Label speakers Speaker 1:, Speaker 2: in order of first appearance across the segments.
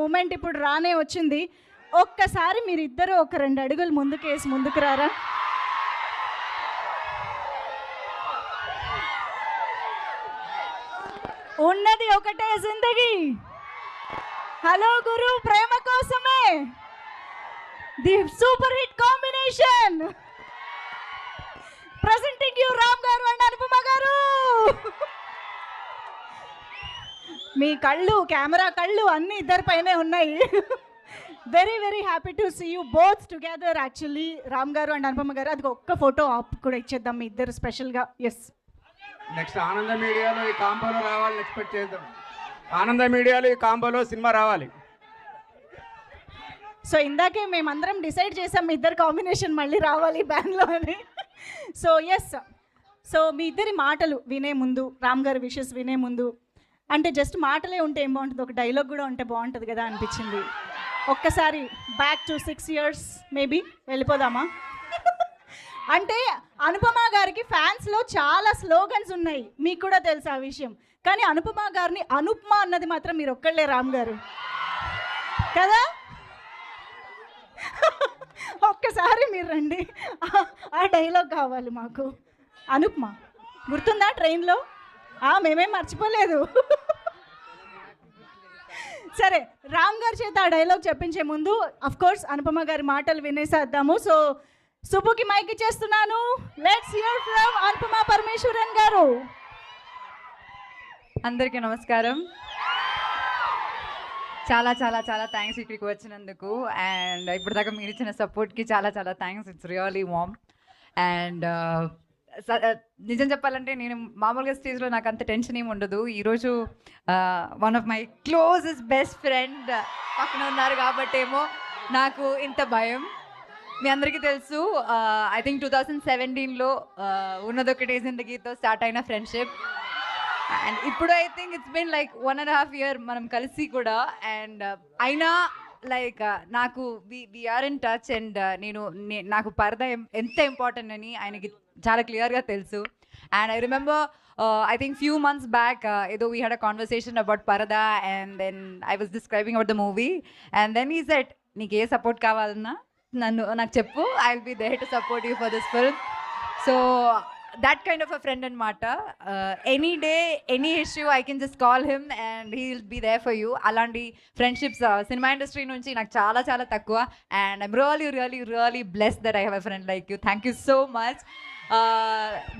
Speaker 1: Moment ఇప్పుడు రానే వచ్చింది. ఒక్కసారి మీరిద్దరూ ఒక రెండు అడుగులు ముందుకేసి ముందుకు రారా? ఉన్నది ఒకటే జిందగీ. Hello Guru Prema Kosame. The super hit combination presenting you Ram గారు అండ్ అనుపమ గారు మీ కళ్ళు కెమెరా కళ్ళు అన్ని ఇద్దరి పైనే ఉన్నాయి. Very very happy to see you both together actually Ram గారు అండ్ అనుపమ గారు. అది ఒక్క ఫోటో ఆప్ కూడా ఇచ్చేద్దాం మీ ఇద్దరు స్పెషల్గా ఎస్
Speaker 2: నెక్స్ట్ ఆనంద మీడియాలో ఈ కాంబోలో రావాలని ఎక్స్పెక్ట్ చేద్దాం. ఆనంద మీడియాలో ఈ కాంబోలో సినిమా రావాలి.
Speaker 1: సో ఇందాకే మేమందరం డిసైడ్ చేసాం మీ ఇద్దరు కాంబినేషన్ మళ్ళీ రావాలి బ్యాన్లో అని. సో ఎస్ సో మీ ఇద్దరి మాటలు వినే ముందు రామ్ గారి విషెస్ వినే ముందు అంటే జస్ట్ మాటలే ఉంటే ఏం బాగుంటుంది? ఒక డైలాగ్ కూడా ఉంటే బాగుంటుంది కదా అనిపించింది. ఒక్కసారి back to six years maybe వెళ్ళిపోదామా? అంటే అనుపమ గారికి ఫ్యాన్స్లో చాలా స్లోగన్స్ ఉన్నాయి. మీకు కూడా తెలుసు ఆ విషయం. కానీ అనుపమ గారిని అనుప్మా అన్నది మాత్రం మీరు ఒక్కళ్ళే రామ్ గారు. కదా? ఒక్కసారి మీరు రండి. ఆ- డైలాగ్ కావాలి మాకు. అనుప్మా గుర్తుందా ట్రైన్లో మేమేం మర్చిపోలేదు. సరే రామ్ గారి చేత ఆ డైలాగ్ చెప్పించే ముందు అఫ్ కోర్స్ అనుపమ గారి మాటలు వినేసేద్దాము. సో సుబ్బుకి మైక్ ఇచ్చేస్తున్నాను. Let's hear from Anupama Parameswaran గారు.
Speaker 3: అందరికీ నమస్కారం. చాలా చాలా చాలా థ్యాంక్స్ ఇక్కడికి వచ్చినందుకు. అండ్ ఇప్పటిదాకా మీరు ఇచ్చిన సపోర్ట్కి చాలా చాలా thanks it's really warm and నిజం చెప్పాలంటే నేను మామూలుగా స్టేజ్లో నాకు అంత టెన్షన్ ఏమి ఉండదు. ఈరోజు one of my closest best friend పక్కన ఉన్నారు కాబట్టేమో నాకు ఇంత భయం. మీ అందరికీ తెలుసు ఐ థింక్ టూ థౌజండ్ సెవెంటీన్లో ఉన్నదొకటే జిందగీతో స్టార్ట్ అయిన ఫ్రెండ్షిప్ అండ్ ఇప్పుడు I think it's been like one and half year మనం కలిసి కూడా. అండ్ uh, అయినా లైక్ uh, నాకు we are in touch and నేను నే- నాకు పరద ఎంత ఇంపార్టెంట్ అని ఆయనకి చాలా క్లియర్గా తెలుసు. And I remember I think few months back ఏదో we had a conversation about Paradha and then I was describing about the movie and then ఈ సెట్ నీకు ఏ సపోర్ట్ కావాలన్నా నన్ను నాకు చెప్పు I will be there to support you for this film so that kind of a friend అనమాట any day any issue I can just call him and he will be there for you అలాంటి friendships cinema industry నుంచి నాకు చాలా చాలా తక్కువ. And I'm really really really bless that I have a friend like you thank you so much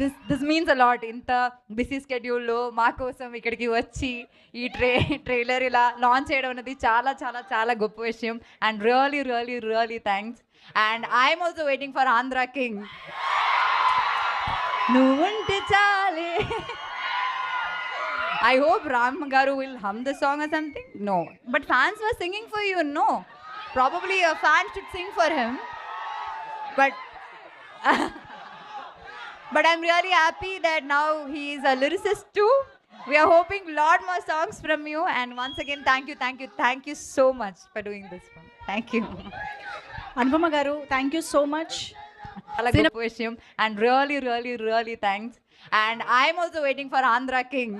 Speaker 3: this this means a lot ఇంత busy స్కెడ్యూల్లో మా కోసం ఇక్కడికి వచ్చి ఈ ట్రే ట్రైలర్ ఇలా లాంచ్ చేయడం అనేది చాలా చాలా చాలా గొప్ప విషయం. And really really really thanks and I'm also waiting for Andhra King నువ్వుంటే చాలే I hope Ram Garu will hum the song or something. No. But fans were singing for you, no. Probably a fan should sing for him. But but I'm really happy that now he is a lyricist too. We are hoping lot more songs from you. And once again, thank you, thank you, thank you so much for doing this one. Thank you.
Speaker 1: Anupama గారు thank you so much
Speaker 3: చాలా గొప్ప విషయం and really really really thanks and I'm also waiting for Andhra king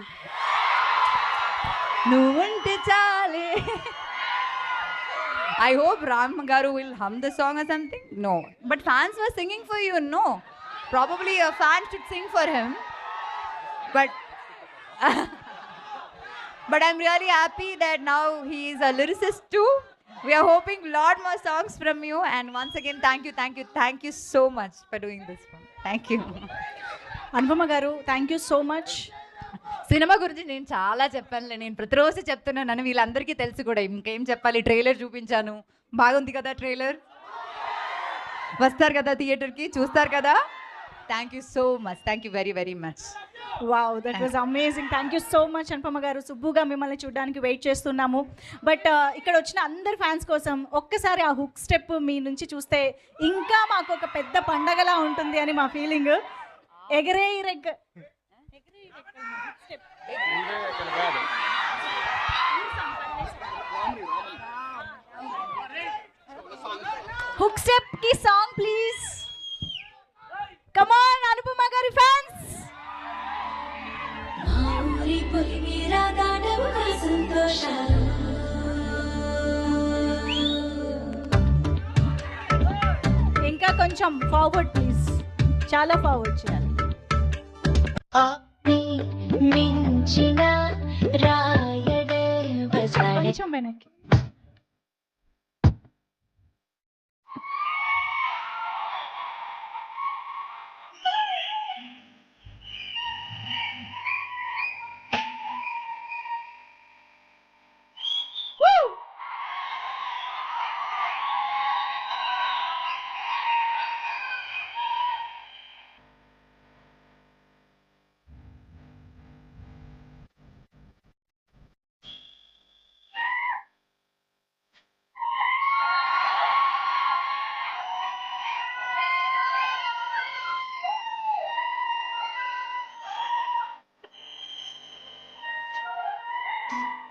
Speaker 3: నువ్వుంటే చాలే I hope Ram garu will hum the song or something no but fans were singing for you no probably a fan should sing for him but but I'm really happy that now he is a lyricist too. We are hoping lot more songs from you. And once again, thank you, thank you, thank you so much for doing this one. Thank you.
Speaker 1: Anupama గారు thank you so much
Speaker 3: సినిమా గురించి నేను చాలా చెప్పానులే నేను ప్రతిరోజు చెప్తున్నాను వీళ్ళందరికీ తెలుసు కూడా ఇంకేం చెప్పాలి ట్రైలర్ చూపించాను బాగుంది కదా ట్రైలర్ వస్తారు కదా థియేటర్కి చూస్తారు కదా thank you so much thank you very very much
Speaker 1: wow that was amazing thank you so much Anupama గారు. సుబ్బుగా మిమ్మల్ని చూడడానికి వెయిట్ చేస్తున్నాము. బట్ ఇక్కడ వచ్చిన అందరి ఫ్యాన్స్ కోసం ఒక్కసారి ఆ హుక్ స్టెప్ మీ నుంచి చూస్తే ఇంకా మాకు ఒక పెద్ద పండగలా ఉంటుంది అని మా ఫీలింగ్ ఎగరే రెగ్. హుక్ స్టెప్కి సాంగ్ ప్లీజ్
Speaker 4: ఇంకా కొంచెం ఫార్వర్డ్ ప్లీజ్ చాలా ఫార్వర్డ్ చేయాలి. కొంచెం వెనక్కి. you